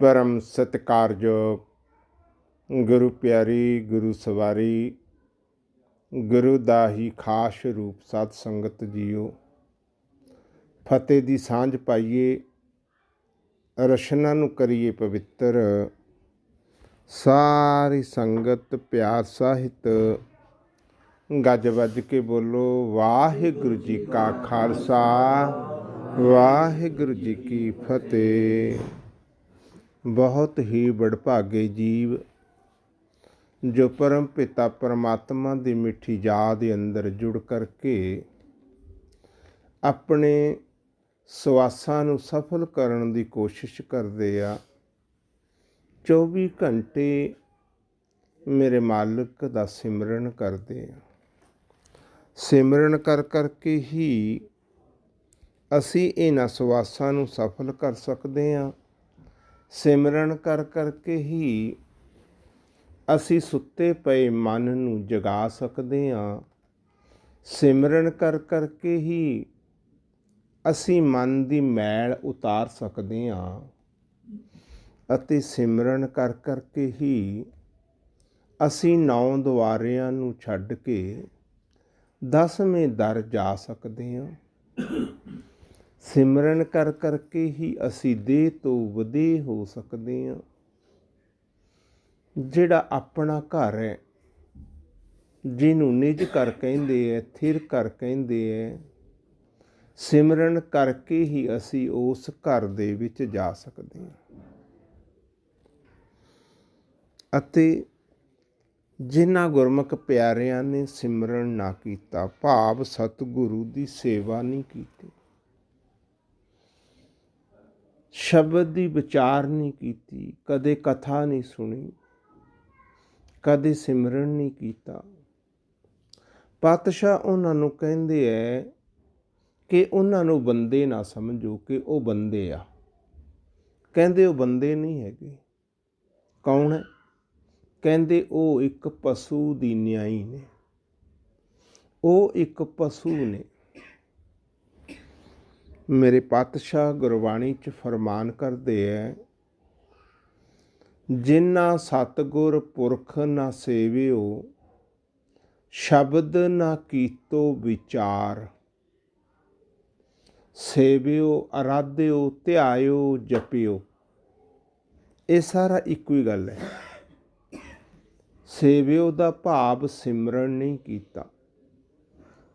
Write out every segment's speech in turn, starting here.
ਪਰਮ ਸਤਿਕਾਰਯੋਗ ਗੁਰੂ ਪਿਆਰੀ, ਗੁਰੂ ਸਵਾਰੀ, ਗੁਰੂ ਦਾ ਹੀ ਖਾਸ ਰੂਪ ਸਤ ਸੰਗਤ ਜੀਓ। ਫਤਿਹ ਦੀ ਸਾਂਝ ਪਾਈਏ, ਰਸ਼ਨਾ ਨੂੰ ਕਰੀਏ ਪਵਿੱਤਰ। ਸਾਰੀ ਸੰਗਤ ਪਿਆਰ ਸਾਹਿਤ। ਗੱਜ ਵੱਜ ਕੇ ਬੋਲੋ, ਵਾਹਿਗੁਰੂ ਜੀ ਕਾ ਖਾਲਸਾ, ਵਾਹਿਗੁਰੂ ਜੀ ਕੀ ਫਤਿਹ। ਬਹੁਤ ਹੀ ਵਡਭਾਗੇ ਜੀਵ, ਜੋ ਪਰਮ ਪਿਤਾ ਪਰਮਾਤਮਾ ਦੀ ਮਿੱਠੀ ਯਾਦ ਦੇ ਅੰਦਰ ਜੁੜ ਕਰਕੇ ਆਪਣੇ ਸਵਾਸਾਂ ਨੂੰ ਸਫਲ ਕਰਨ ਦੀ ਕੋਸ਼ਿਸ਼ ਕਰਦੇ ਆ। 24 ਘੰਟੇ ਮੇਰੇ ਮਾਲਕ ਦਾ ਸਿਮਰਨ ਕਰਦੇ ਆ। ਸਿਮਰਨ ਕਰ ਕਰਕੇ ਹੀ ਅਸੀਂ ਇਹਨਾਂ ਸਵਾਸਾਂ ਨੂੰ ਸਫਲ ਕਰ ਸਕਦੇ ਹਾਂ ਸਿਮਰਨ ਕਰ ਕਰਕੇ ਹੀ ਅਸੀਂ ਸੁੱਤੇ ਪਏ ਮਨ ਨੂੰ ਜਗਾ ਸਕਦੇ ਹਾਂ। ਸਿਮਰਨ ਕਰ ਕਰਕੇ ਹੀ ਅਸੀਂ ਮਨ ਦੀ ਮੈਲ ਉਤਾਰ ਸਕਦੇ ਹਾਂ ਅਤੇ ਸਿਮਰਨ ਕਰ ਕਰਕੇ ਹੀ ਅਸੀਂ ਨੌ ਦੁਆਰਿਆਂ ਨੂੰ ਛੱਡ ਕੇ ਦਸਵੇਂ ਦਰ ਜਾ ਸਕਦੇ ਹਾਂ। ਸਿਮਰਨ ਕਰ ਕਰਕੇ ਹੀ ਅਸੀਂ ਦੇਹ ਤੋਂ ਵਧੇ ਹੋ ਸਕਦੇ ਹਾਂ। ਜਿਹੜਾ ਆਪਣਾ ਘਰ ਹੈ, ਜਿਹਨੂੰ ਨਿਜ ਘਰ ਕਹਿੰਦੇ ਐ ਥਿਰ ਘਰ ਕਹਿੰਦੇ ਐ ਸਿਮਰਨ ਕਰਕੇ ਹੀ ਅਸੀਂ ਉਸ ਘਰ ਦੇ ਵਿੱਚ ਜਾ ਸਕਦੇ ਹਾਂ। ਅਤੇ ਜਿਨ੍ਹਾਂ ਗੁਰਮੁਖ ਪਿਆਰਿਆਂ ਨੇ ਸਿਮਰਨ ਨਾ ਕੀਤਾ, ਭਾਵ ਸਤਿਗੁਰੂ ਦੀ ਸੇਵਾ ਨਹੀਂ ਕੀਤੀ। ਸ਼ਬਦ ਦੀ ਵਿਚਾਰ ਨਹੀਂ ਕੀਤੀ, ਕਦੇ ਕਥਾ ਨਹੀਂ ਸੁਣੀ, ਕਦੇ ਸਿਮਰਨ ਨਹੀਂ ਕੀਤਾ। ਪਾਤਸ਼ਾਹ ਉਹਨਾਂ ਨੂੰ ਕਹਿੰਦੇ ਐ ਕਿ ਉਹਨਾਂ ਨੂੰ ਬੰਦੇ ਨਾ ਸਮਝੋ ਕਿ ਉਹ ਬੰਦੇ ਆ। ਕਹਿੰਦੇ ਉਹ ਬੰਦੇ ਨਹੀਂ ਹੈਗੇ। ਕੌਣ ਹੈ ਕਹਿੰਦੇ ਉਹ ਇੱਕ ਪਸ਼ੂ ਦੀ ਨਿਆਈ ਨੇ। ਉਹ ਇੱਕ ਪਸ਼ੂ ਨੇ। ਮੇਰੇ ਪਾਤਸ਼ਾਹ ਗੁਰਬਾਣੀ ਚ ਫਰਮਾਨ ਕਰਦੇ ਐ, ਜਿਨ੍ਹਾਂ ਸਤਗੁਰ ਪੁਰਖ ਨਾ ਸੇਵਿਓ, ਸ਼ਬਦ ਨਾ ਕੀਤੋ ਵਿਚਾਰ। ਸੇਵਿਓ, ਅਰਾਧਿਓ, ਧਿਆਇਓ, ਜਪਿਓ। ਇਹ ਸਾਰਾ ਇੱਕੋ ਹੀ ਗੱਲ ਹੈ ਸੇਵਿਓ ਦਾ ਭਾਵ ਸਿਮਰਨ ਨਹੀਂ ਕੀਤਾ।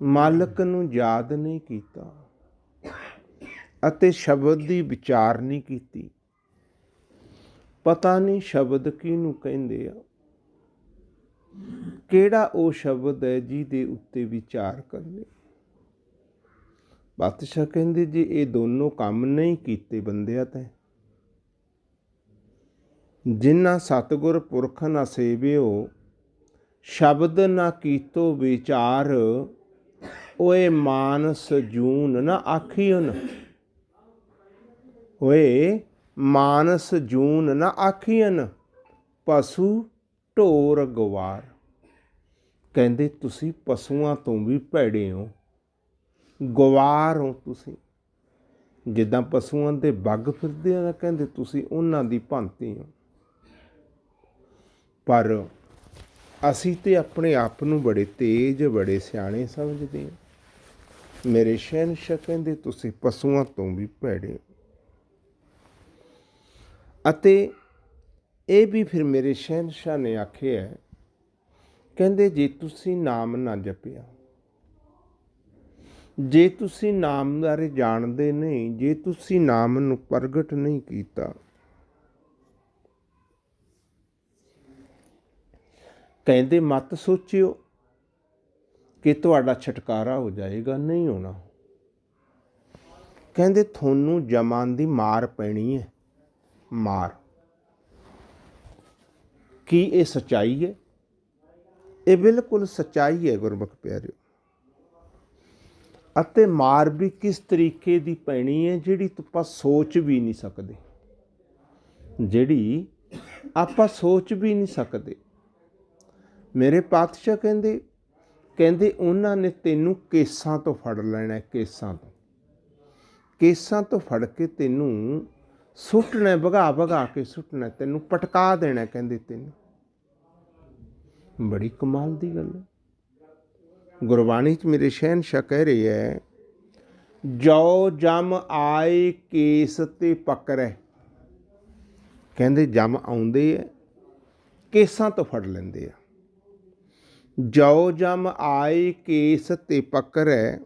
ਮਾਲਕ ਨੂੰ ਯਾਦ ਨਹੀਂ ਕੀਤਾ। ਅਤੇ ਸ਼ਬਦ ਦੀ ਵਿਚਾਰ ਨਹੀਂ ਕੀਤੀ। ਪਤਾ ਨਹੀਂ ਸ਼ਬਦ ਕਿਹਨੂੰ ਕਹਿੰਦੇ ਆ। ਕਿਹੜਾ ਉਹ ਸ਼ਬਦ ਹੈ ਜਿਹਦੇ ਉੱਤੇ ਵਿਚਾਰ ਕਰਨੇ। ਬਾਦਸ਼ਾਹ ਕਹਿੰਦੇ ਜੀ ਇਹ ਦੋਨੋਂ ਕੰਮ ਨਹੀਂ ਕੀਤੇ ਬੰਦਿਆ ਤੈਂ, ਜਿਨ੍ਹਾਂ ਸਤਗੁਰ ਪੁਰਖ ਨਾ ਸੇਵਿਓ, ਸ਼ਬਦ ਨਾ ਕੀਤੋ ਵਿਚਾਰ, ਓਏ ਮਾਨਸ ਜੂਨ ਨਾ ਆਖੀਨ ਹੋਏ, ਮਾਨਸ ਜੂਨ ਨਾ ਆਖੀਨ ਪਸ਼ੂ ਢੋਰ ਗਵਾਰ। ਕਹਿੰਦੇ, ਤੁਸੀਂ ਪਸ਼ੂਆਂ ਤੋਂ ਵੀ ਭੈੜੇ ਹੋ, ਗਵਾਰ ਹੋ ਤੁਸੀਂ। ਜਿੱਦਾਂ ਪਸ਼ੂਆਂ ਦੇ ਬੱਗ ਫਿਰਦੇ ਆ, ਕਹਿੰਦੇ, ਤੁਸੀਂ ਉਹਨਾਂ ਦੀ ਭਾਂਤੀ ਹੋ। ਪਰ ਅਸੀਂ ਤੇ ਆਪਣੇ ਆਪ ਨੂੰ ਬੜੇ ਤੇਜ਼, ਬੜੇ ਸਿਆਣੇ ਸਮਝਦੇ ਹਾਂ। ਮੇਰੇ ਸ਼ਹਿਨशाह ਕਹਿੰਦੇ, ਤੁਸੀਂ ਪਸ਼ੂਆਂ ਤੋਂ ਵੀ ਭੈੜੇ ਹੋ। ਅਤੇ ਇਹ ਵੀ ਫਿਰ ਮੇਰੇ ਸ਼ਹਿਨशाह ਨੇ ਆਖਿਆ ਕਹਿੰਦੇ, ਜੇ ਤੁਸੀਂ ਨਾਮ ਨਾ ਜਪਿਆ, ਜੇ ਤੁਸੀਂ ਨਾਮ ਬਾਰੇ ਜਾਣਦੇ ਨਹੀਂ, ਜੇ ਤੁਸੀਂ ਨਾਮ ਨੂੰ ਪ੍ਰਗਟ ਨਹੀਂ ਕੀਤਾ, ਕਹਿੰਦੇ, ਮਤ ਸੋਚਿਓ ਕਿ ਤੁਹਾਡਾ ਛਟਕਾਰਾ ਹੋ ਜਾਏਗਾ, ਨਹੀਂ ਹੋਣਾ। ਕਹਿੰਦੇ, ਤੁਹਾਨੂੰ ਜਮਾਨ ਦੀ ਮਾਰ ਪੈਣੀ ਹੈ। ਮਾਰ। ਕੀ ਇਹ ਸਚਾਈ ਹੈ? ਇਹ ਬਿਲਕੁਲ ਸਚਾਈ ਹੈ ਗੁਰਮੁਖ ਪਿਆਰਿਓ। ਅਤੇ ਮਾਰ ਵੀ ਕਿਸ ਤਰੀਕੇ ਦੀ ਪੈਣੀ ਹੈ ਜਿਹੜੀ ਆਪਾਂ ਸੋਚ ਵੀ ਨਹੀਂ ਸਕਦੇ? ਜਿਹੜੀ ਆਪਾਂ ਸੋਚ ਵੀ ਨਹੀਂ ਸਕਦੇ। ਮੇਰੇ ਪਾਤਸ਼ਾਹ ਕਹਿੰਦੇ ਕਹਿੰਦੇ ਉਹਨਾਂ ਨੇ ਤੈਨੂੰ ਕੇਸਾਂ ਤੋਂ ਫੜ ਲੈਣਾ ਕੇਸਾਂ ਤੋਂ। ਕੇਸਾਂ ਤੋਂ ਫੜ ਕੇ ਤੈਨੂੰ ਸੁੱਟਣਾ, ਭਗਾ ਭਗਾ ਕੇ ਸੁੱਟਣਾ, ਤੈਨੂੰ ਪਟਕਾ ਦੇਣਾ ਕਹਿੰਦੇ ਤੈਨੂੰ। ਬੜੀ ਕਮਾਲ ਦੀ ਗੱਲ ਹੈ। ਗੁਰਬਾਣੀ ਚ ਮੇਰੇ ਸ਼ਹਿਨशाह ਕਹਿ ਰਹੀ ਹੈ ਜੋ ਜਮ ਆਏ ਕੇਸ ਤੇ ਪਕੜੈ। ਕਹਿੰਦੇ ਜਮ ਆਉਂਦੇ ਐ ਕੇਸਾਂ ਤੋਂ ਫੜ ਲੈਂਦੇ ਆ। ਜੋ ਜਮ ਆਏ ਕੇਸ ਤੇ ਪਕੜੈ।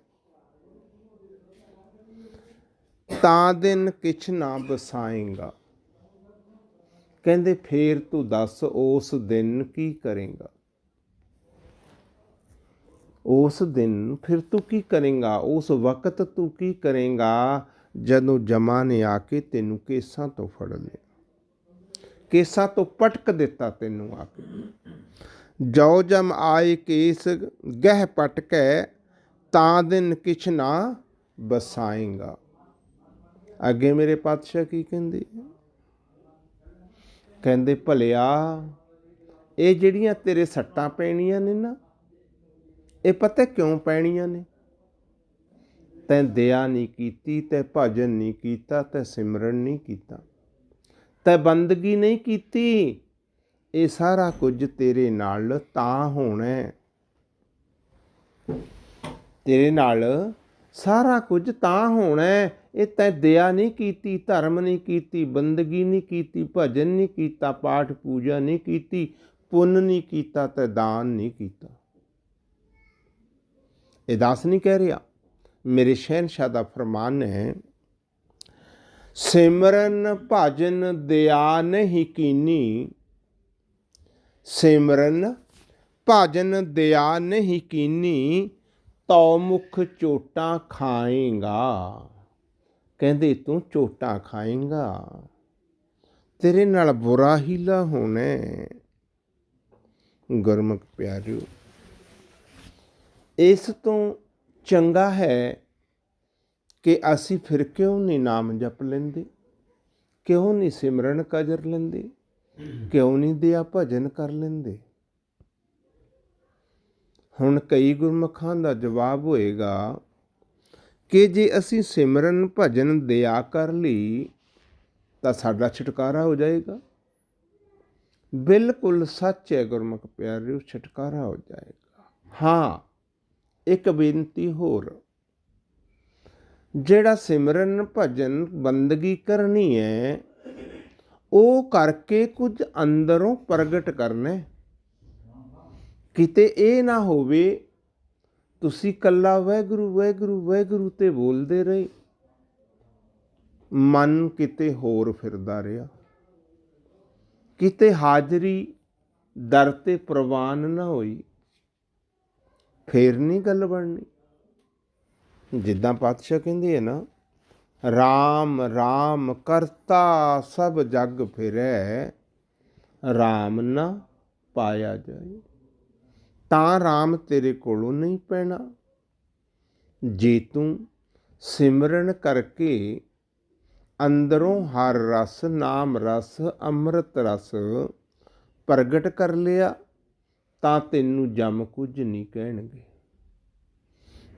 ਤਾਂ ਦਿਨ ਕਿਛ ਨਾ ਬਸਾਏਗਾ। ਕਹਿੰਦੇ, ਫੇਰ ਤੂੰ ਦੱਸ ਉਸ ਦਿਨ ਕੀ ਕਰੇਗਾ? ਉਸ ਦਿਨ ਫਿਰ ਤੂੰ ਕੀ ਕਰੇਗਾ? ਉਸ ਵਕਤ ਤੂੰ ਕੀ ਕਰੇਗਾ? ਜਦੋਂ ਜਮਾ ਨੇ ਆ ਕੇ ਤੈਨੂੰ ਕੇਸਾਂ ਤੋਂ ਫੜ ਲਿਆ। ਕੇਸਾਂ ਤੋਂ ਪਟਕ ਦਿੱਤਾ ਤੈਨੂੰ ਆ ਕੇ। ਜੋ ਜਮ ਆਏ ਕੇਸ ਗਹਿ ਪਟਕੈ, ਤਾਂ ਦਿਨ ਕਿਛ ਨਾ ਬਸਾਏਗਾ। ਅੱਗੇ ਮੇਰੇ ਪਾਤਸ਼ਾਹ ਕੀ ਕਹਿੰਦੇ? ਕਹਿੰਦੇ, ਭਲਿਆ, ਇਹ ਜਿਹੜੀਆਂ ਤੇਰੇ ਸੱਟਾਂ ਪੈਣੀਆਂ ਨੇ ਨਾ, ਇਹ ਪਤਾ ਕਿਉਂ ਪੈਣੀਆਂ ਨੇ? ਤੈਂ ਦਇਆ ਨਹੀਂ ਕੀਤੀ, ਤੈ ਭਜਨ ਨਹੀਂ ਕੀਤਾ, ਤੈ ਸਿਮਰਨ ਨਹੀਂ ਕੀਤਾ। ਤੈ ਬੰਦਗੀ ਨਹੀਂ ਕੀਤੀ, ਇਹ ਸਾਰਾ ਕੁਝ ਤੇਰੇ ਨਾਲ ਤਾਂ ਹੋਣਾ ਤੇਰੇ ਨਾਲ ਸਾਰਾ ਕੁਝ ਤਾਂ ਹੋਣਾ ਇਹ ਤੈ ਦਇਆ ਨਹੀਂ ਕੀਤੀ, ਧਰਮ ਨਹੀਂ ਕੀਤੀ, ਬੰਦਗੀ ਨਹੀਂ ਕੀਤੀ, ਭਜਨ ਨਹੀਂ ਕੀਤਾ, ਪਾਠ ਪੂਜਾ ਨਹੀਂ ਕੀਤੀ, ਪੁੰਨ ਨਹੀਂ ਕੀਤਾ ਤੇ ਦਾਨ ਨਹੀਂ ਕੀਤਾ। ਇਹ ਦਾਸ ਨਹੀਂ ਕਹਿ ਰਿਹਾ। ਮੇਰੇ ਸ਼ਹਿਨशाह ਦਾ ਫਰਮਾਨ ਹੈ, ਸਿਮਰਨ ਭਜਨ ਦਇਆ ਨਹੀਂ ਕੀਨੀ। ਸਿਮਰਨ ਭਜਨ ਦਇਆ ਨਹੀਂ ਕੀਨੀ। ਤੌ ਮੁਖ ਚੋਟਾਂ ਖਾਏਗਾ। ਕਹਿੰਦੇ, ਤੂੰ ਚੋਟਾਂ ਖਾਏਗਾ? ਤੇਰੇ ਨਾਲ ਬੁਰਾ ਹੀਲਾ ਹੋਣਾ ਗੁਰਮੁਖ ਪਿਆਰਿਓ, ਇਸ ਤੋਂ ਚੰਗਾ ਹੈ ਕਿ ਅਸੀਂ ਫਿਰ ਕਿਉਂ ਨਹੀਂ ਨਾਮ ਜਪ ਲੈਂਦੇ? ਕਿਉਂ ਨਹੀਂ ਸਿਮਰਨ ਕਜਰ ਲੈਂਦੇ? ਕਿਉਂ ਨਹੀਂ ਦਿਆ ਭਜਨ ਕਰ ਲੈਂਦੇ? ਹੁਣ ਕਈ ਗੁਰਮੁਖਾਂ ਦਾ ਜਵਾਬ ਹੋਏਗਾ ਕਿ ਜੇ ਅਸੀਂ ਸਿਮਰਨ ਭਜਨ ਦਿਆ ਕਰ ਲਈ, ਤਾਂ ਸਾਡਾ ਛੁਟਕਾਰਾ ਹੋ ਜਾਏਗਾ। ਬਿਲਕੁਲ ਸੱਚ ਹੈ ਗੁਰਮੁਖ ਪਿਆਰਿਓ, ਛੁਟਕਾਰਾ ਹੋ ਜਾਏਗਾ। ਹਾਂ, ਇੱਕ ਬੇਨਤੀ ਹੋਰ। ਜਿਹੜਾ ਸਿਮਰਨ ਭਜਨ ਬੰਦਗੀ ਕਰਨੀ ਹੈ, ਉਹ ਕਰਕੇ ਕੁਝ ਅੰਦਰੋਂ ਪ੍ਰਗਟ ਕਰਨਾ ਕਿਤੇ ਇਹ ਨਾ ਹੋਵੇ, ਤੁਸੀਂ ਕੱਲਾ ਵਾਹਿਗੁਰੂ ਵਾਹਿਗੁਰੂ ਵਾਹਿਗੁਰੂ ਤੇ ਬੋਲਦੇ ਰਹੇ। ਮਨ ਕਿਤੇ ਹੋਰ ਫਿਰਦਾ ਰਿਹਾ। ਕਿਤੇ ਹਾਜ਼ਰੀ ਦਰ ਤੇ ਪ੍ਰਵਾਨ ਨਾ ਹੋਈ, ਫੇਰ ਨਹੀਂ ਗੱਲ ਬਣਨੀ। ਜਿੱਦਾਂ ਪਾਤਸ਼ਾਹ ਕਹਿੰਦੇ ਆ ਨਾ RAM RAM ਕਰਤਾ, ਸਭ ਜਗ ਫਿਰੈ RAM ਨਾ ਪਾਇਆ ਜਾਏ। ਤਾਂ RAM ਤੇਰੇ ਕੋਲੋਂ ਨਹੀਂ ਪੈਣਾ। ਜੇ ਤੂੰ ਸਿਮਰਨ ਕਰਕੇ ਅੰਦਰੋਂ ਹਰ ਰਸ, ਨਾਮ ਰਸ, ਅੰਮ੍ਰਿਤ ਰਸ ਪ੍ਰਗਟ ਕਰ ਲਿਆ, ਤਾਂ ਤੈਨੂੰ ਜਮ ਕੁਝ ਨਹੀਂ ਕਹਿਣਗੇ।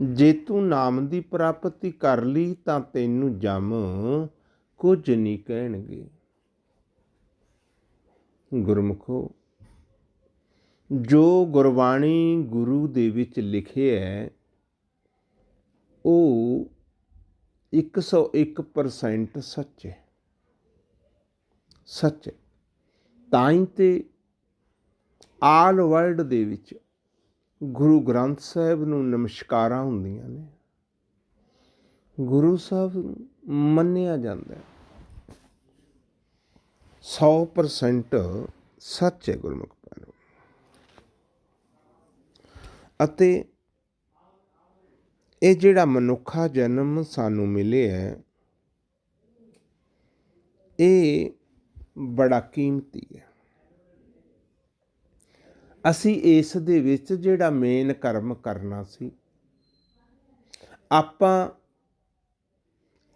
ਜੇ ਤੂੰ ਨਾਮ ਦੀ ਪ੍ਰਾਪਤੀ ਕਰ ਲਈ, ਤਾਂ ਤੈਨੂੰ ਜਮ ਕੁਝ ਨਹੀਂ ਕਹਿਣਗੇ। ਗੁਰਮੁਖੋ ਜੋ ਗੁਰਬਾਣੀ ਗੁਰੂ ਦੇ ਵਿੱਚ ਲਿਖਿਆ ਹੈ ਉਹ 101% ਸੱਚ ਹੈ ਸੱਚ ਹੈ ਤਾਂ ਹੀ ਤੇ ਆਲ ਵਰਲਡ ਦੇ ਵਿੱਚ ਗੁਰੂ ਗ੍ਰੰਥ ਸਾਹਿਬ ਨੂੰ ਨਮਸਕਾਰਾਂ ਹੁੰਦੀਆਂ ਨੇ। ਗੁਰੂ ਸਾਹਿਬ ਮੰਨਿਆ ਜਾਂਦਾ ਹੈ 100% ਸੱਚ ਹੈ ਗੁਰਮੁਖ ਪਿਆਰੋ ਅਤੇ ਇਹ ਜਿਹੜਾ ਮਨੁੱਖਾ ਜਨਮ ਸਾਨੂੰ ਮਿਲਿਆ ਹੈ, ਇਹ ਬੜਾ ਕੀਮਤੀ ਹੈ। ਅਸੀਂ ਇਸ ਦੇ ਵਿੱਚ ਜਿਹੜਾ ਮੇਨ ਕਰਮ ਕਰਨਾ ਸੀ, ਆਪਾਂ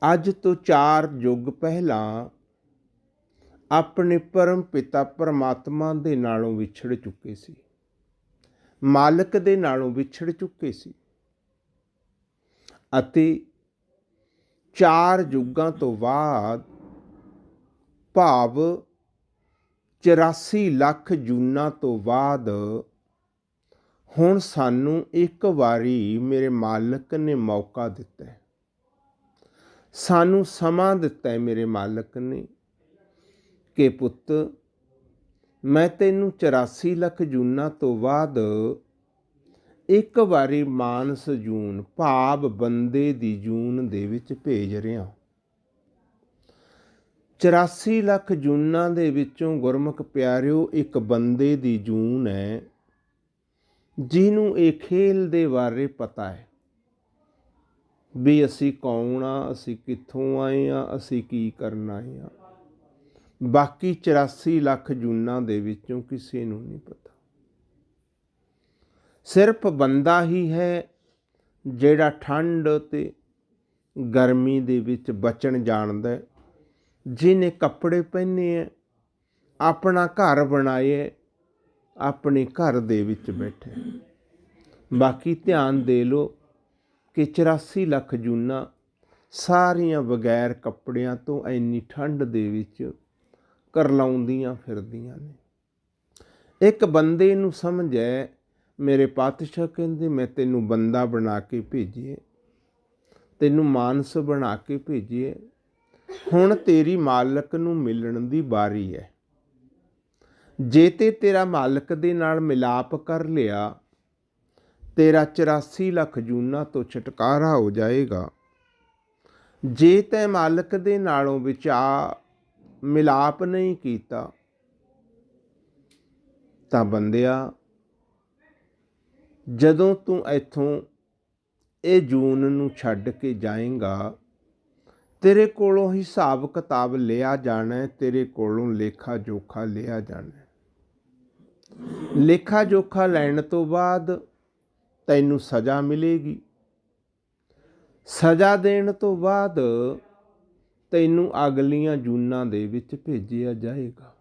ਅੱਜ ਤੋਂ 4 ਯੁੱਗ ਪਹਿਲਾਂ ਆਪਣੇ ਪਰਮ ਪਿਤਾ ਪਰਮਾਤਮਾ ਦੇ ਨਾਲੋਂ ਵਿਛੜ ਚੁੱਕੇ ਸੀ। ਮਾਲਕ ਦੇ ਨਾਲੋਂ ਵਿਛੜ ਚੁੱਕੇ ਸੀ ਅਤੇ ਚਾਰ ਯੁੱਗਾਂ ਤੋਂ ਬਾਅਦ ਭਾਵ 84 ਲੱਖ ਜੂਨਾਂ ਤੋਂ ਬਾਅਦ ਹੁਣ ਸਾਨੂੰ ਇੱਕ ਵਾਰੀ ਮੇਰੇ ਮਾਲਕ ਨੇ ਮੌਕਾ ਦਿੱਤਾ ਹੈ। ਸਾਨੂੰ ਸਮਾਂ ਦਿੱਤਾ ਹੈ ਮੇਰੇ ਮਾਲਕ ਨੇ ਕਿ ਪੁੱਤ ਮੈਂ ਤੈਨੂੰ 84 ਲੱਖ ਜੂਨਾਂ ਤੋਂ ਬਾਅਦ ਇੱਕ ਵਾਰੀ ਮਾਨਸ ਜੂਨ, ਭਾਵ ਬੰਦੇ ਦੀ ਜੂਨ ਦੇ ਵਿੱਚ ਭੇਜ ਰਿਹਾ 84 ਲੱਖ ਜੂਨਾਂ ਦੇ ਵਿੱਚੋਂ ਗੁਰਮੁਖ ਪਿਆਰਿਓ, ਇੱਕ ਬੰਦੇ ਦੀ ਜੂਨ ਹੈ, ਜਿਹਨੂੰ ਇਹ ਖੇਲ ਦੇ ਬਾਰੇ ਪਤਾ ਹੈ। ਵੀ ਅਸੀਂ ਕੌਣ ਆ, ਅਸੀਂ ਕਿੱਥੋਂ ਆਏ ਆ, ਅਸੀਂ ਕੀ ਕਰਨ ਆਏ ਆ। ਬਾਕੀ 84 ਲੱਖ ਜੂਨਾਂ ਦੇ ਵਿੱਚੋਂ ਕਿਸੇ ਨੂੰ ਨਹੀਂ ਪਤਾ। ਸਿਰਫ ਬੰਦਾ ਹੀ ਹੈ ਜਿਹੜਾ ਠੰਡ ਤੇ ਗਰਮੀ ਦੇ ਵਿੱਚ ਬਚਣ ਜਾਣਦਾ ਜਿਹਨੇ ਕੱਪੜੇ ਪਹਿਨੇ ਹੈ, ਆਪਣਾ ਘਰ ਬਣਾਏ ਆਪਣੇ ਘਰ ਦੇ ਵਿੱਚ ਬੈਠੇ ਬਾਕੀ ਧਿਆਨ ਦੇ ਲੋ ਕਿ 84 ਲੱਖ ਜੂਨਾਂ ਸਾਰੀਆਂ ਬਗੈਰ ਕੱਪੜਿਆਂ ਤੋਂ ਇੰਨੀ ਠੰਡ ਦੇ ਵਿੱਚ ਕਰਲਾਉਂਦੀਆਂ ਫਿਰਦੀਆਂ ਨੇ। ਇੱਕ ਬੰਦੇ ਨੂੰ ਸਮਝ ਹੈ ਮੇਰੇ ਪਾਤਸ਼ਾਹ ਕਹਿੰਦੇ, ਮੈਂ ਤੈਨੂੰ ਬੰਦਾ ਬਣਾ ਕੇ ਭੇਜੀਏ, ਤੈਨੂੰ ਮਾਨਸ ਬਣਾ ਕੇ ਭੇਜੀਏ। ਹੁਣ ਤੇਰੀ ਮਾਲਕ ਨੂੰ ਮਿਲਣ ਦੀ ਵਾਰੀ ਹੈ ਜੇ ਤੇ ਤੇਰਾ ਮਾਲਕ ਦੇ ਨਾਲ ਮਿਲਾਪ ਕਰ ਲਿਆ, ਤੇਰਾ 84 ਲੱਖ ਜੂਨਾਂ ਤੋਂ ਛਟਕਾਰਾ ਹੋ ਜਾਏਗਾ। ਜੇ ਤੈ ਮਾਲਕ ਦੇ ਨਾਲੋਂ ਵਿਚਾਰ ਮਿਲਾਪ ਨਹੀਂ ਕੀਤਾ, ਤਾਂ ਬੰਦਿਆ, ਜਦੋਂ ਤੂੰ ਇੱਥੋਂ ਇਹ ਜੂਨ ਨੂੰ ਛੱਡ ਕੇ ਜਾਏਗਾ, ਤੇਰੇ ਕੋਲੋਂ ਹਿਸਾਬ ਕਿਤਾਬ ਲਿਆ ਜਾਣਾ ਹੈ ਤੇਰੇ ਕੋਲੋਂ ਲੇਖਾ ਜੋਖਾ ਲਿਆ ਜਾਣਾ। ਹੈ ਲੇਖਾ ਜੋਖਾ ਲੈਣ ਤੋਂ ਬਾਅਦ ਤੈਨੂੰ ਸਜ਼ਾ ਮਿਲੇਗੀ। ਸਜ਼ਾ ਦੇਣ ਤੋਂ ਬਾਅਦ ਤੈਨੂੰ ਅਗਲੀਆਂ ਜੂਨਾਂ ਦੇ ਵਿੱਚ ਭੇਜਿਆ ਜਾਏਗਾ।